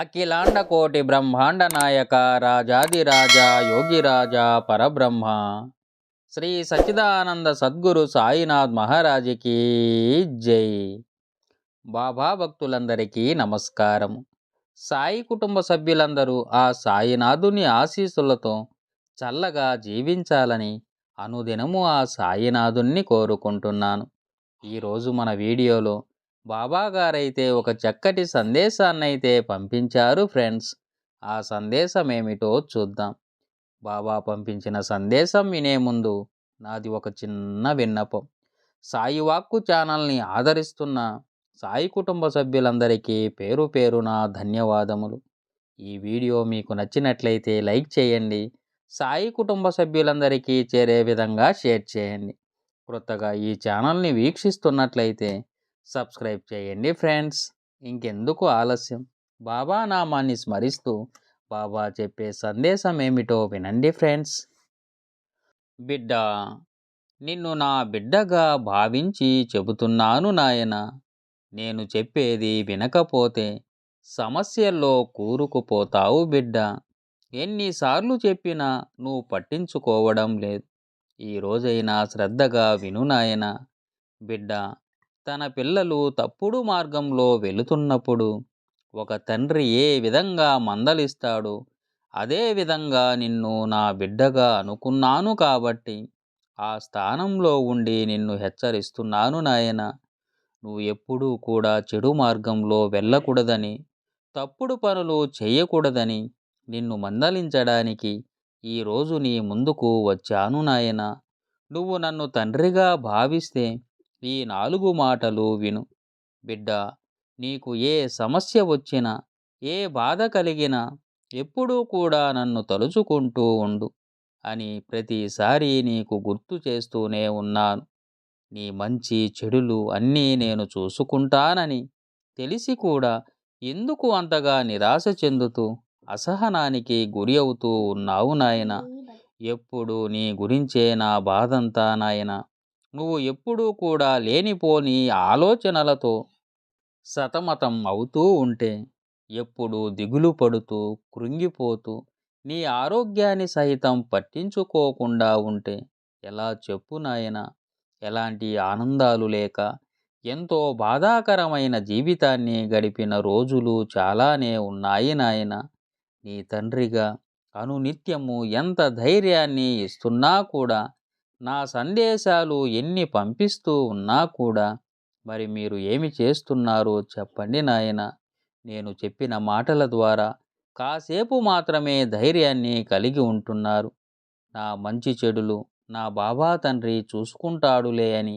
అఖిలాండ కోటి బ్రహ్మాండ నాయక రాజాదిరాజ యోగిరాజ పరబ్రహ్మ. శ్రీ సచిదానంద సద్గురు సాయినాథ్ మహారాజుకి జై. బాబా భక్తులందరికీ నమస్కారం. సాయి కుటుంబ సభ్యులందరూ ఆ సాయినాథుని ఆశీస్సులతో చల్లగా జీవించాలని అనుదినము ఆ సాయినాథుణ్ణి కోరుకుంటున్నాను. ఈరోజు మన వీడియోలో బాబా గారైతే ఒక చక్కటి సందేశాన్నైతే పంపించారు ఫ్రెండ్స్. ఆ సందేశం ఏమిటో చూద్దాం. బాబా పంపించిన సందేశం వినే ముందు నాది ఒక చిన్న విన్నపం. సాయి వాక్కు ఛానల్ని ఆదరిస్తున్న సాయి కుటుంబ సభ్యులందరికీ పేరు పేరున ధన్యవాదములు. ఈ వీడియో మీకు నచ్చినట్లయితే లైక్ చేయండి. సాయి కుటుంబ సభ్యులందరికీ చేరే విధంగా షేర్ చేయండి. కొత్తగా ఈ ఛానల్ని వీక్షిస్తున్నట్లయితే సబ్స్క్రైబ్ చేయండి ఫ్రెండ్స్. ఇంకెందుకు ఆలస్యం? బాబా నామాన్ని స్మరిస్తూ బాబా చెప్పే సందేశం ఏమిటో వినండి ఫ్రెండ్స్. బిడ్డ నిన్ను నా బిడ్డగా భావించి చెబుతున్నాను నాయన. నేను చెప్పేది వినకపోతే సమస్యల్లో కూరుకుపోతావు బిడ్డ. ఎన్నిసార్లు చెప్పినా నువ్వు పట్టించుకోవడం లేదు. ఈ రోజైనా శ్రద్ధగా విను నాయన. బిడ్డ తన పిల్లలు తప్పుడు మార్గంలో వెళుతున్నప్పుడు ఒక తండ్రి ఏ విధంగా మందలిస్తాడో అదే విధంగా నిన్ను నా బిడ్డగా అనుకున్నాను కాబట్టి ఆ స్థానంలో ఉండి నిన్ను హెచ్చరిస్తున్నాను నాయన. నువ్వు ఎప్పుడూ కూడా చెడు మార్గంలో వెళ్ళకూడదని తప్పుడు పనులు చేయకూడదని నిన్ను మందలించడానికి ఈరోజు నీ ముందుకు వచ్చాను నాయన. నువ్వు నన్ను తండ్రిగా భావిస్తే ఈ నాలుగు మాటలు విను. బిడ్డ నీకు ఏ సమస్య వచ్చినా ఏ బాధ కలిగినా ఎప్పుడూ కూడా నన్ను తలుచుకుంటూ ఉండు అని ప్రతిసారి నీకు గుర్తు చేస్తూనే ఉన్నాను. నీ మంచి చెడులు అన్నీ నేను చూసుకుంటానని తెలిసి కూడా ఎందుకు అంతగా నిరాశ చెందుతూ అసహనానికి గురి అవుతూ ఉన్నావు నాయన? ఎప్పుడు నీ గురించే నా బాధంతా నాయన? నువ్వు ఎప్పుడూ కూడా లేనిపోని ఆలోచనలతో సతమతం అవుతూ ఉంటే ఎప్పుడు దిగులు పడుతూ కృంగిపోతూ నీ ఆరోగ్యాన్ని సైతం పట్టించుకోకుండా ఉంటే ఎలా చెప్పు నాయన? ఎలాంటి ఆనందాలు లేక ఎంతో బాధాకరమైన జీవితాన్ని గడిపిన రోజులు చాలానే ఉన్నాయి నాయన. నీ తండ్రిగా అనునిత్యము ఎంత ధైర్యాన్ని ఇస్తున్నా కూడా నా సందేశాలు ఎన్ని పంపిస్తూ ఉన్నా కూడా మరి మీరు ఏమి చేస్తున్నారో చెప్పండి నాయన. నేను చెప్పిన మాటల ద్వారా కాసేపు మాత్రమే ధైర్యాన్ని కలిగి ఉంటున్నారు. నా మంచి చెడులు నా బాబా తండ్రి చూసుకుంటాడులే అని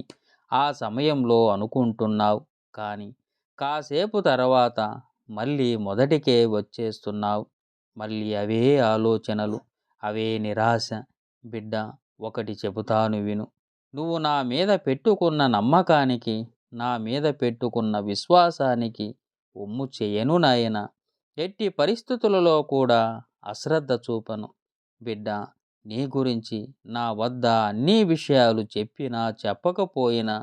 ఆ సమయంలో అనుకుంటున్నావు. కానీ కాసేపు తర్వాత మళ్ళీ మొదటికే వచ్చేస్తున్నావు. మళ్ళీ అవే ఆలోచనలు అవే నిరాశ. బిడ్డ ఒకటి చెబుతాను విను. నువ్వు నా మీద పెట్టుకున్న నమ్మకానికి నా మీద పెట్టుకున్న విశ్వాసానికి ఉమ్ము చేయను నాయన. ఎట్టి పరిస్థితులలో కూడా అశ్రద్ధ చూపను. బిడ్డ నీ గురించి నా వద్ద అన్ని విషయాలు చెప్పినా చెప్పకపోయినా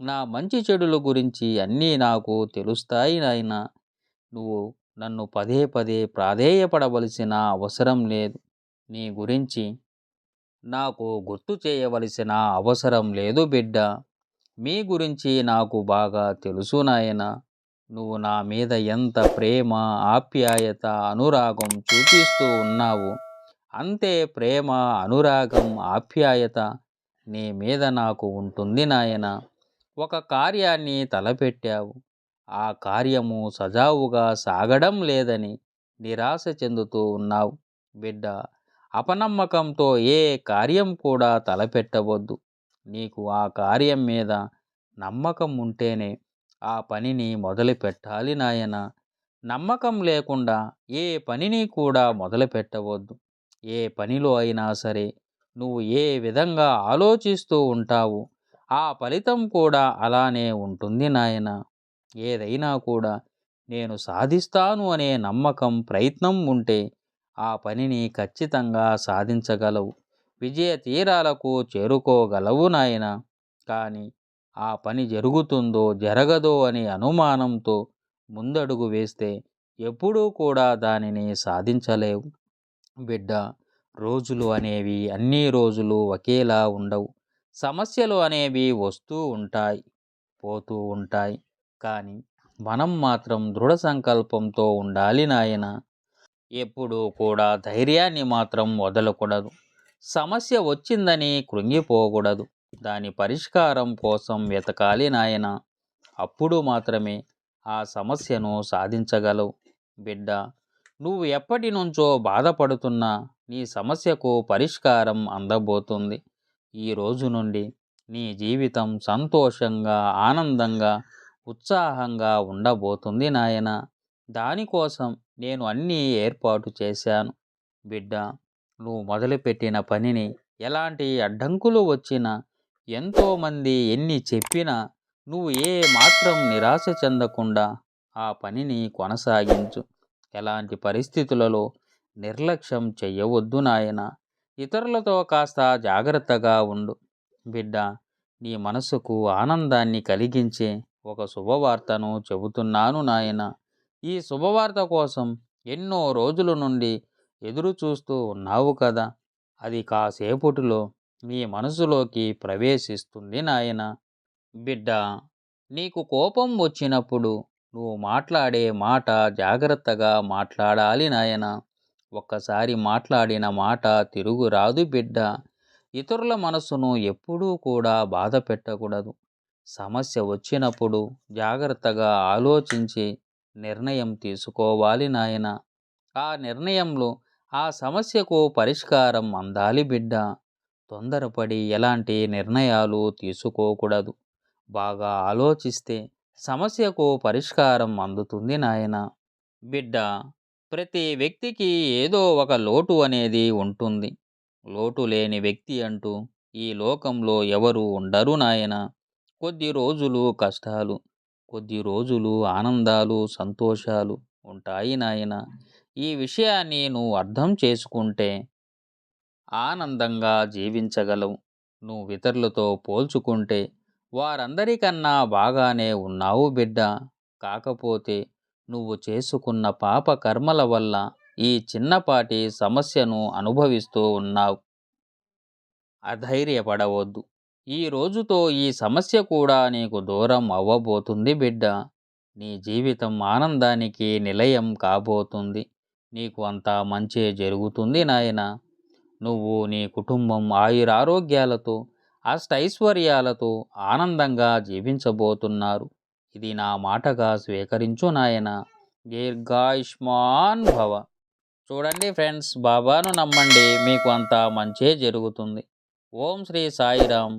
నా మంచి చెడుల గురించి అన్నీ నాకు తెలుస్తాయి నాయన. నువ్వు నన్ను పదే పదే ప్రాధేయపడవలసిన అవసరం లేదు. నీ గురించి నాకు గుర్తు చేయవలసిన అవసరం లేదు బిడ్డ. మీ గురించి నాకు బాగా తెలుసు నాయన. నువ్వు నా మీద ఎంత ప్రేమ ఆప్యాయత అనురాగం చూపిస్తూ ఉన్నావు. అంతే ప్రేమ అనురాగం ఆప్యాయత నీ మీద నాకు ఉంటుంది నాయన. ఒక కార్యాన్ని తలపెట్టావు. ఆ కార్యము సజావుగా సాగడం లేదని నిరాశ చెందుతూ ఉన్నావు బిడ్డ. అపనమ్మకంతో ఏ కార్యం కూడా తలపెట్టవద్దు. నీకు ఆ కార్యం మీద నమ్మకం ఉంటేనే ఆ పనిని మొదలు పెట్టాలి నాయన. నమ్మకం లేకుండా ఏ పనిని కూడా మొదలు పెట్టవద్దు ఏ పనిలో అయినా సరే నువ్వు ఏ విధంగా ఆలోచిస్తూ ఉంటావు ఆ ఫలితం కూడా అలానే ఉంటుంది నాయన. ఏదైనా కూడా నేను సాధిస్తాను అనే నమ్మకం ప్రయత్నం ఉంటే ఆ పనిని ఖచ్చితంగా సాధించగలవు. విజయ తీరాలకు చేరుకోగలవు నాయన. కానీ ఆ పని జరుగుతుందో జరగదో అనే అనుమానంతో ముందడుగు వేస్తే ఎప్పుడూ కూడా దానిని సాధించలేవు. బిడ్డ రోజులు అనేవి అన్ని రోజులు ఒకేలా ఉండవు. సమస్యలు అనేవి వస్తూ ఉంటాయి పోతూ ఉంటాయి. కానీ మనం మాత్రం దృఢ సంకల్పంతో ఉండాలి నాయన. ఎప్పుడూ కూడా ధైర్యాన్ని మాత్రం వదలకూడదు. సమస్య వచ్చిందని కృంగిపోకూడదు. దాని పరిష్కారం కోసం వెతకాలి నాయన. అప్పుడు మాత్రమే ఆ సమస్యను సాధించగలవు. బిడ్డ నువ్వు ఎప్పటి నుంచో బాధపడుతున్నా నీ సమస్యకు పరిష్కారం అందబోతుంది. ఈ రోజు నుండి నీ జీవితం సంతోషంగా ఆనందంగా ఉత్సాహంగా ఉండబోతుంది నాయన. దానికోసం నేను అన్నీ ఏర్పాటు చేశాను. బిడ్డ నువ్వు మొదలుపెట్టిన పనిని ఎలాంటి అడ్డంకులు వచ్చినా ఎంతోమంది ఎన్ని చెప్పినా నువ్వు ఏ మాత్రం నిరాశ చెందకుండా ఆ పనిని కొనసాగించు. ఎలాంటి పరిస్థితులలో నిర్లక్ష్యం చెయ్యవద్దు నాయన. ఇతరులతో కాస్త జాగ్రత్తగా ఉండు. బిడ్డ నీ మనసుకు ఆనందాన్ని కలిగించే ఒక శుభవార్తను చెబుతున్నాను నాయన. ఈ శుభవార్త కోసం ఎన్నో రోజుల నుండి ఎదురు చూస్తూ ఉన్నావు కదా! అది కాసేపటిలో నీ మనసులోకి ప్రవేశిస్తుంది నాయన. బిడ్డ నీకు కోపం వచ్చినప్పుడు నువ్వు మాట్లాడే మాట జాగ్రత్తగా మాట్లాడాలి నాయన. ఒక్కసారి మాట్లాడిన మాట తిరుగు రాదు బిడ్డ. ఇతరుల మనసును ఎప్పుడూ కూడా బాధ పెట్టకూడదు. సమస్య వచ్చినప్పుడు జాగ్రత్తగా ఆలోచించి నిర్ణయం తీసుకోవాలి నాయన. ఆ నిర్ణయంలో ఆ సమస్యకు పరిష్కారం అందాలి బిడ్డ. తొందరపడి ఎలాంటి నిర్ణయాలు తీసుకోకూడదు. బాగా ఆలోచిస్తే సమస్యకు పరిష్కారం అందుతుంది నాయన. బిడ్డ ప్రతి వ్యక్తికి ఏదో ఒక లోటు అనేది ఉంటుంది. లోటు లేని వ్యక్తి అంటూ ఈ లోకంలో ఎవరు ఉండరు నాయన. కొద్ది రోజులు కష్టాలు కొద్ది రోజులు ఆనందాలు సంతోషాలు ఉంటాయి నాయన. ఈ విషయాన్ని నువ్వు అర్థం చేసుకుంటే ఆనందంగా జీవించగలవు. నువ్వు ఇతరులతో పోల్చుకుంటే వారందరికన్నా బాగానే ఉన్నావు బిడ్డ. కాకపోతే నువ్వు చేసుకున్న పాప కర్మల వల్ల ఈ చిన్నపాటి సమస్యను అనుభవిస్తూ ఉన్నావు. అధైర్యపడవద్దు. ఈ రోజుతో ఈ సమస్య కూడా నీకు దూరం అవ్వబోతుంది బిడ్డ. నీ జీవితం ఆనందానికి నిలయం కాబోతుంది. నీకు అంతా మంచే జరుగుతుంది నాయన. నువ్వు నీ కుటుంబం ఆయురారోగ్యాలతో అష్టైశ్వర్యాలతో ఆనందంగా జీవించబోతున్నారు. ఇది నా మాటగా స్వీకరించు నాయన. దీర్ఘాయుష్మాన్ భవ. చూడండి ఫ్రెండ్స్ బాబాను నమ్మండి మీకు అంతా మంచే జరుగుతుంది. ఓం శ్రీ సాయిరామ్.